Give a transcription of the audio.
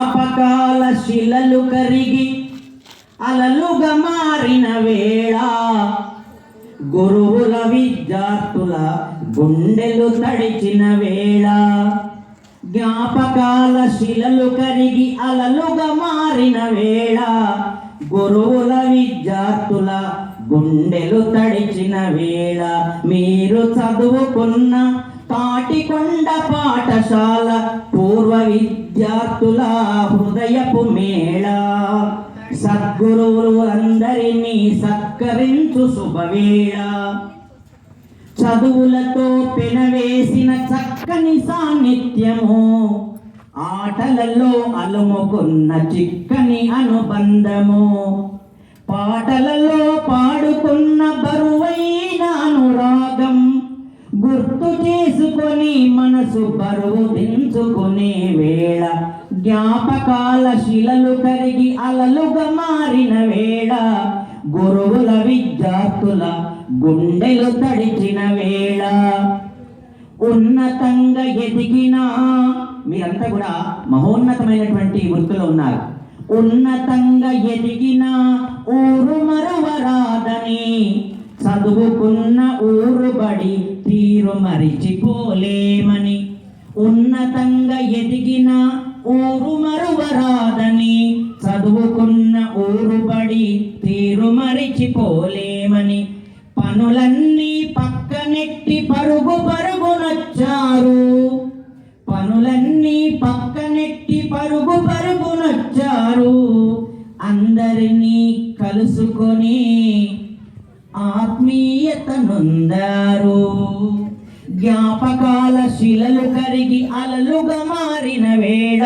జ్ఞాపకాల శిలలు కరిగి అలలుగా మారిన వేళ గురువుల విద్యార్థుల గుండెలు తడిచిన వేళ జ్ఞాపకాల శిలలు కరిగి అలలుగా మారిన వేళ గురువుల విద్యార్థుల గుండెలు తడిచిన వేళ మీరు చదువుకున్న తాటికొండ పాఠశాల పూర్వ విద్యార్థుల హృదయపు మేళ. సద్గురువులు అందరినీ సత్కరించు శుభవేళ. చదువులతో పెనవేసిన చక్కని సాన్నిత్యము ఆటలలో అలుముకున్న చిక్కని అనుబంధము. చేసుకొని మనసు బరువు దించుకునే వేళ జ్ఞాపకాల శిలలు కరిగి అలలుగా మారిన వేళ గురువుల విద్యార్థుల గుండెలు తడిచిన వేళ ఉన్నతంగా ఎదిగిన మీరంతా కూడా మహోన్నతమైనటువంటి వృత్తిలో ఉన్నారు. ఉన్నతంగా ఎదిగిన ఊరు మరవరాదని చదువుకున్న ఊరు బడి తీరు మరిచిపోలేమని ఉన్నతంగా ఎదిగిన ఊరు మరువరాదని చదువుకున్న ఊరు పడి తీరు మరిచిపోలేమని పనులన్నీ పక్కనెట్టి పరుగు పరుగునొచ్చారు. పనులన్నీ పక్కనెట్టి పరుగు పరుగునొచ్చారు. అందరినీ కలుసుకొని ఆత్మీయత నొందారు కరిగి అలలుగా మారిన వేళ